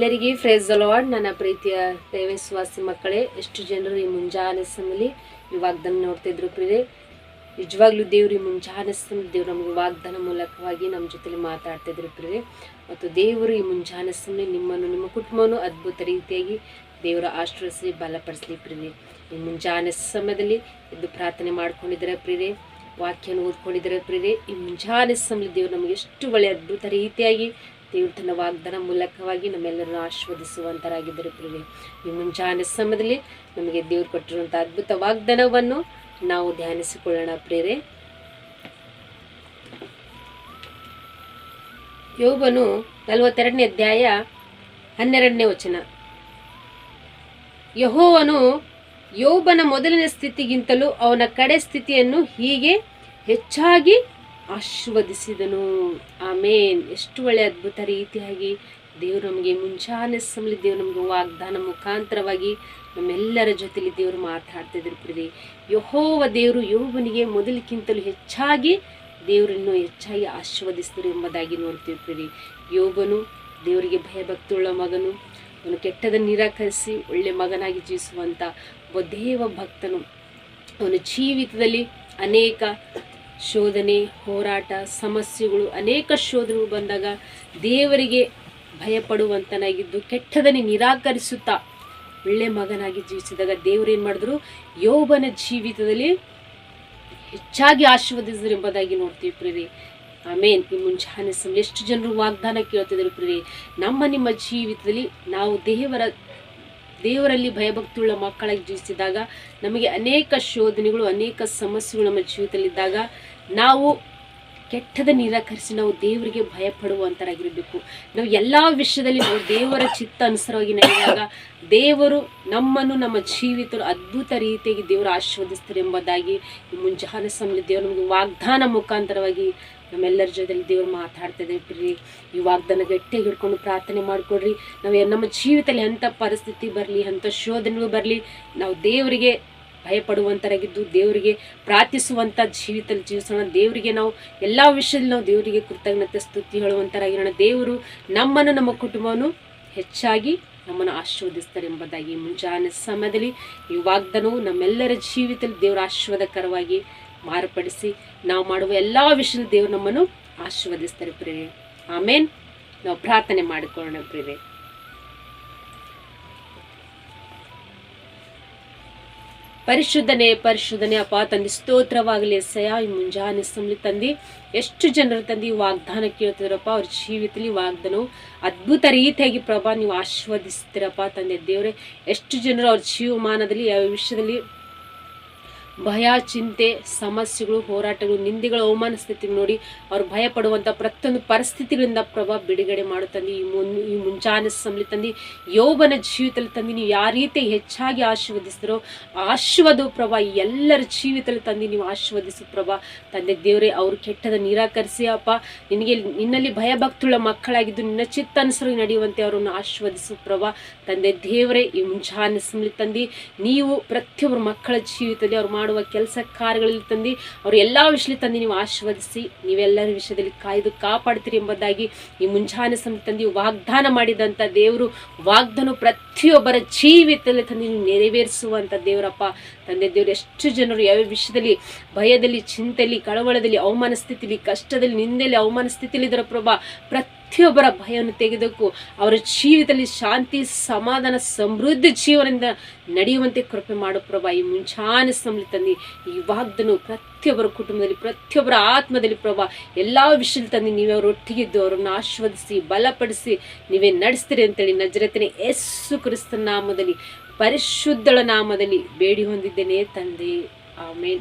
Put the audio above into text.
ಎಲ್ಲರಿಗೆ ಫ್ರೇಸ್ ಅಲವಾಡ್ ನನ್ನ ಪ್ರೀತಿಯ ದೇವಸ್ವಾಸಿ ಮಕ್ಕಳೇ, ಎಷ್ಟು ಜನರು ಈ ಮುಂಜಾನೆ ಸಮಯಲ್ಲಿ ಈ ವಾಗ್ದಾನ ನೋಡ್ತಿದ್ರು ಪ್ರೀತಿ ನಿಜವಾಗ್ಲೂ ದೇವ್ರು ಈ ಮುಂಜಾನೆ ಸಮಯ ದೇವ್ರು ನಮಗೆ ವಾಗ್ದಾನ ಮೂಲಕವಾಗಿ ನಮ್ಮ ಜೊತೆಲಿ ಮಾತಾಡ್ತಿದ್ರು ಪ್ರೀತಿ ಮತ್ತು ದೇವರು ಈ ಮುಂಜಾನೆ ಸಮಯ ನಿಮ್ಮನ್ನು, ನಿಮ್ಮ ಕುಟುಂಬವನ್ನು ಅದ್ಭುತ ರೀತಿಯಾಗಿ ದೇವರ ಆಶ್ರಯಿಸಿ ಬಲಪಡಿಸಲಿ ಪ್ರೀತಿ ಈ ಮುಂಜಾನೆ ಸಮಯದಲ್ಲಿ ಎದ್ದು ಪ್ರಾರ್ಥನೆ ಮಾಡ್ಕೊಂಡಿದ್ರೆ ಪ್ರೀತಿ ವಾಕ್ಯನ ಓದ್ಕೊಂಡಿದ್ದಾರೆ ಪ್ರೀತಿ ಈ ಮುಂಜಾನೆ ಸಮಯ ದೇವ್ರು ನಮಗೆ ಎಷ್ಟು ಒಳ್ಳೆಯ ಅದ್ಭುತ ರೀತಿಯಾಗಿ ದೇವರು ವಾಗ್ದಾನ ಮೂಲಕವಾಗಿ ನಮ್ಮೆಲ್ಲರನ್ನು ಆಶೀರ್ವದಿಸುವಂತರಾಗಿದ್ದರು ಪ್ರಿಯರೇ ಈ ಮುಂಜಾನೆ ಸಮಯದಲ್ಲಿ ನಮಗೆ ದೇವ್ರು ಕೊಟ್ಟಿರುವಂಥ ಅದ್ಭುತ ವಾಗ್ದಾನವನ್ನು ನಾವು ಧ್ಯಾನಿಸಿಕೊಳ್ಳೋಣ ಪ್ರೇರೆ ಯೋಬನು ನಲವತ್ತೆರಡನೇ ಅಧ್ಯಾಯ ಹನ್ನೆರಡನೇ ವಚನ. ಯಹೋವನು ಯೋಬನ ಮೊದಲಿನ ಸ್ಥಿತಿಗಿಂತಲೂ ಅವನ ಕಡೆ ಸ್ಥಿತಿಯನ್ನು ಹೀಗೆ ಹೆಚ್ಚಾಗಿ ಆಶೀರ್ವದಿಸಿದನು. ಆಮೇನ್. ಎಷ್ಟು ಒಳ್ಳೆ ಅದ್ಭುತ ರೀತಿಯಾಗಿ ದೇವರು ನಮಗೆ ಮುಂಚಾನೆ ಸಮಲಿ ದೇವರು ನಮಗೆ ವಾಗ್ದಾನ ಮುಖಾಂತರವಾಗಿ ನಮ್ಮೆಲ್ಲರ ಜೊತೆಲಿ ದೇವರು ಮಾತಾಡ್ತಿದ್ರು ಪ್ರೀತಿ ಯಹೋವ ದೇವರು ಯೋಬನಿಗೆ ಮೊದಲಿಗಿಂತಲೂ ಹೆಚ್ಚಾಗಿ ದೇವರನ್ನು ಹೆಚ್ಚಾಗಿ ಆಶೀರ್ವದಿಸಿದರು ಎಂಬುದಾಗಿ ನೋಡ್ತೀವಿ ಪ್ರೀತಿ ಯೋಬನು ದೇವರಿಗೆ ಭಯಭಕ್ತಿಯುಳ್ಳ ಮಗನು. ಅವನು ಕೆಟ್ಟದನ್ನು ನಿರಾಕರಿಸಿ ಒಳ್ಳೆ ಮಗನಾಗಿ ಜೀವಿಸುವಂಥ ಒಬ್ಬ ದೇವ ಭಕ್ತನು ಅವನ ಜೀವಿತದಲ್ಲಿ ಅನೇಕ ಶೋಧನೆ, ಹೋರಾಟ, ಸಮಸ್ಯೆಗಳು, ಅನೇಕ ಶೋಧನೆಗಳು ಬಂದಾಗ ದೇವರಿಗೆ ಭಯಪಡುವಂತನಾಗಿದ್ದು ಕೆಟ್ಟದನ್ನೇ ನಿರಾಕರಿಸುತ್ತಾ ಒಳ್ಳೆ ಮಗನಾಗಿ ಜೀವಿಸಿದಾಗ ದೇವರು ಏನು ಮಾಡಿದ್ರು? ಯೋಬನ ಜೀವಿತದಲ್ಲಿ ಹೆಚ್ಚಾಗಿ ಆಶೀರ್ವದಿಸಿದ್ರು ಎಂಬುದಾಗಿ ನೋಡ್ತೀವಿ ಪ್ರೀತಿ ಆಮೇನ್. ಈ ಮುಂಜಾನೆ ಎಷ್ಟು ಜನರು ವಾಗ್ದಾನ ಕೇಳ್ತಿದ್ರು ಪ್ರೀತಿ ನಮ್ಮ ನಿಮ್ಮ ಜೀವಿತದಲ್ಲಿ ನಾವು ದೇವರ ದೇವರಲ್ಲಿ ಭಯಭಕ್ತಿಯುಳ್ಳ ಮಕ್ಕಳಾಗಿ ಜೀವಿಸಿದಾಗ ನಮಗೆ ಅನೇಕ ಶೋಧನೆಗಳು, ಅನೇಕ ಸಮಸ್ಯೆಗಳು ನಮ್ಮ ಜೀವಿತದಲ್ಲಿದ್ದಾಗ ನಾವು ಕೆಟ್ಟದ ನಿರಾಕರಿಸಿ ನಾವು ದೇವರಿಗೆ ಭಯಪಡುವಂತರಾಗಿರಬೇಕು. ನಾವು ಎಲ್ಲ ವಿಷಯದಲ್ಲಿ ನಾವು ದೇವರ ಚಿತ್ತ ಅನುಸಾರವಾಗಿ ನಡೆದಾಗ ದೇವರು ನಮ್ಮನ್ನು ನಮ್ಮ ಜೀವಿತ ಅದ್ಭುತ ರೀತಿಯಾಗಿ ದೇವರು ಆಶೀರ್ವದಿಸ್ತಾರೆ ಎಂಬುದಾಗಿ ಮುಂಜಾನೆ ಸಮಯ ದೇವರು ನಮಗೆ ವಾಗ್ದಾನ ಮುಖಾಂತರವಾಗಿ ನಮ್ಮೆಲ್ಲರ ಜೊತೆಲಿ ದೇವ್ರು ಮಾತಾಡ್ತಿದೆ ಬಿಡ್ರಿ. ಈ ವಾಗ್ದಾನ ಗಟ್ಟಿಯಾಗಿ ಹಿಡ್ಕೊಂಡು ಪ್ರಾರ್ಥನೆ ಮಾಡಿಕೊಡ್ರಿ. ನಾವು ನಮ್ಮ ಜೀವಿತದಲ್ಲಿ ಎಂಥ ಪರಿಸ್ಥಿತಿ ಬರಲಿ, ಅಂಥ ಶೋಧನೆಗಳು ಬರಲಿ, ನಾವು ದೇವರಿಗೆ ಭಯಪಡುವಂಥರಾಗಿದ್ದು ದೇವರಿಗೆ ಪ್ರಾರ್ಥಿಸುವಂಥ ಜೀವಿತದಲ್ಲಿ ಜೀವಿಸೋಣ. ದೇವರಿಗೆ ನಾವು ಎಲ್ಲ ವಿಷಯದಲ್ಲಿ ನಾವು ದೇವರಿಗೆ ಕೃತಜ್ಞತೆ ಸ್ತುತಿ ಹೇಳುವಂಥರಾಗಿರೋಣ ದೇವರು ನಮ್ಮನ್ನು, ನಮ್ಮ ಕುಟುಂಬವನ್ನು ಹೆಚ್ಚಾಗಿ ನಮ್ಮನ್ನು ಆಶೀರ್ವದಿಸ್ತಾರೆ ಎಂಬುದಾಗಿ ಮುಂಜಾನೆ ಸಮಯದಲ್ಲಿ ಈ ವಾಗ್ದಾನವು ನಮ್ಮೆಲ್ಲರ ಜೀವಿತದಲ್ಲಿ ದೇವರ ಆಶೀರ್ವಾದಕರವಾಗಿ ಮಾರ್ಪಡಿಸಿ ನಾವು ಮಾಡುವ ಎಲ್ಲ ವಿಷಯದಲ್ಲಿ ದೇವರು ನಮ್ಮನ್ನು ಆಶೀರ್ವದಿಸ್ತಾರೆ ಪ್ರೇರೆ ಆಮೇನ್. ನಾವು ಪ್ರಾರ್ಥನೆ ಮಾಡಿಕೊಳ್ಳೋಣ ಪ್ರೇರೆ ಪರಿಶುದ್ಧನೆ ಪರಿಶುದ್ಧನೆ, ಅಪ್ಪ, ತಂದೆ, ಸ್ತೋತ್ರವಾಗಲಿ ಸಯ ಈ ಮುಂಜಾನೆ ಸಮಲಿ ತಂದಿ, ಎಷ್ಟು ಜನರು ತಂದಿ ಈ ವಾಗ್ದಾನ ಕೇಳ್ತಿದ್ರಪ್ಪ ಅವ್ರ ಜೀವಿತಲಿ ವಾಗ್ದಾನವು ಅದ್ಭುತ ರೀತಿಯಾಗಿ ಪ್ರಭಾ ನೀವು ಆಶೀರ್ವದಿಸ್ತೀರಪ್ಪ ತಂದೆ ದೇವರೇ. ಎಷ್ಟು ಜನರು ಅವ್ರ ಜೀವಮಾನದಲ್ಲಿ ಯಾವ ವಿಷಯದಲ್ಲಿ ಭಯ, ಚಿಂತೆ, ಸಮಸ್ಯೆಗಳು, ಹೋರಾಟಗಳು, ನಿಂದೆಗಳು, ಅವಮಾನ ಸ್ಥಿತಿ ನೋಡಿ ಅವ್ರು ಭಯ ಪಡುವಂಥ ಪ್ರತಿಯೊಂದು ಪರಿಸ್ಥಿತಿಗಳಿಂದ ಪ್ರಭಾವ ಬಿಡುಗಡೆ ಮಾಡುತ್ತಂದು ಈ ಮುನ್, ಈ ಮುಂಜಾನೆ ಸಮಲಿ ತಂದು. ಯೋಬನ ಜೀವಿತದಲ್ಲಿ ತಂದು. ನೀವು ಯಾವ ರೀತಿ ಹೆಚ್ಚಾಗಿ ಆಶೀರ್ವದಿಸಿದ್ರೋ ಆಶೀರ್ವಾದವು ಪ್ರಭಾ ಎಲ್ಲರ ಜೀವಿತದಲ್ಲಿ ತಂದು. ನೀವು ಆಶೀರ್ವದಿಸು ಪ್ರಭಾ. ತಂದೆ ದೇವರೇ, ಅವರು ಕೆಟ್ಟದ ನಿರಾಕರಿಸಿ, ಅಪ್ಪ, ನಿನಗೆ, ನಿನ್ನಲ್ಲಿ ಭಯಭಕ್ತುಳ್ಳ ಮಕ್ಕಳಾಗಿದ್ದು ನಿನ್ನ ಚಿತ್ತಾನುಸರಿ ನಡೆಯುವಂತೆ ಅವರನ್ನು ಆಶೀರ್ವದಿಸು ಪ್ರಭಾ. ತಂದೆ ದೇವರೇ, ಈ ಮುಂಜಾನೆ ಸಮಲಿ ತಂದು. ನೀವು ಪ್ರತಿಯೊಬ್ಬರ ಮಕ್ಕಳ ಜೀವಿತದಲ್ಲಿ ಅವ್ರು ಮಾಡುವ ಕೆಲಸ ಕಾರ್ಯಗಳಲ್ಲಿ ತಂದು ಅವ್ರು ಎಲ್ಲ ವಿಷಯದಲ್ಲಿ ತಂದು ನೀವು ಆಶೀರ್ವದಿಸಿ, ನೀವೆಲ್ಲರ ವಿಷಯದಲ್ಲಿ ಕಾಯ್ದು ಕಾಪಾಡ್ತೀರಿ ಎಂಬುದಾಗಿ ಈ ಮುಂಜಾನೆ ಸಮಯ ತಂದು ವಾಗ್ದಾನ ಮಾಡಿದಂಥ ದೇವರು ವಾಗ್ದಾನ ಪ್ರತಿಯೊಬ್ಬರ ಜೀವಿತದಲ್ಲಿ ತಂದು ನೀವು ನೆರವೇರಿಸುವಂಥ ದೇವರಪ್ಪ. ತಂದೆ ದೇವರು ಎಷ್ಟು ಜನರು ಯಾವ ವಿಷಯದಲ್ಲಿ, ಭಯದಲ್ಲಿ, ಚಿಂತೆಯಲ್ಲಿ, ಕಳವಳದಲ್ಲಿ, ಅವಮಾನ ಸ್ಥಿತಿಲಿ, ಕಷ್ಟದಲ್ಲಿ, ನಿಂದೆಯಲ್ಲಿ, ಅವಮಾನ ಸ್ಥಿತಿಲಿ ಇದರ ಪ್ರಭಾ ಪ್ರತಿಯೊಬ್ಬರ ಭಯವನ್ನು ತೆಗೆದಕ್ಕೂ ಅವರ ಜೀವಿತದಲ್ಲಿ ಶಾಂತಿ, ಸಮಾಧಾನ, ಸಮೃದ್ಧಿ ಜೀವನದಿಂದ ನಡೆಯುವಂತೆ ಕೃಪೆ ಮಾಡು ಪ್ರಭಾ. ಈ ಮುಂಚಾನೆ ಸಂಬಳಿ ತಂದು ಈ ವಾಗ್ದನು ಪ್ರತಿಯೊಬ್ಬರ ಕುಟುಂಬದಲ್ಲಿ, ಪ್ರತಿಯೊಬ್ಬರ ಆತ್ಮದಲ್ಲಿ ಪ್ರಭಾ. ಎಲ್ಲ ವಿಷಯದಲ್ಲಿ ತಂದು ನೀವೇ ಅವರು ಒಟ್ಟಿಗಿದ್ದು, ಅವರನ್ನು ಆಶೀರ್ವದಿಸಿ, ಬಲಪಡಿಸಿ ನೀವೇ ನಡೆಸ್ತೀರಿ ಅಂತೇಳಿ ನಜರತನೆ ಯೇಸು ಕ್ರಿಸ್ತನ ನಾಮದಲ್ಲಿ, ಪರಿಶುದ್ಧಳ ನಾಮದಲ್ಲಿ ಬೇಡಿ ಹೊಂದಿದ್ದೇನೆ ತಂದೆ. ಆಮೇಲೆ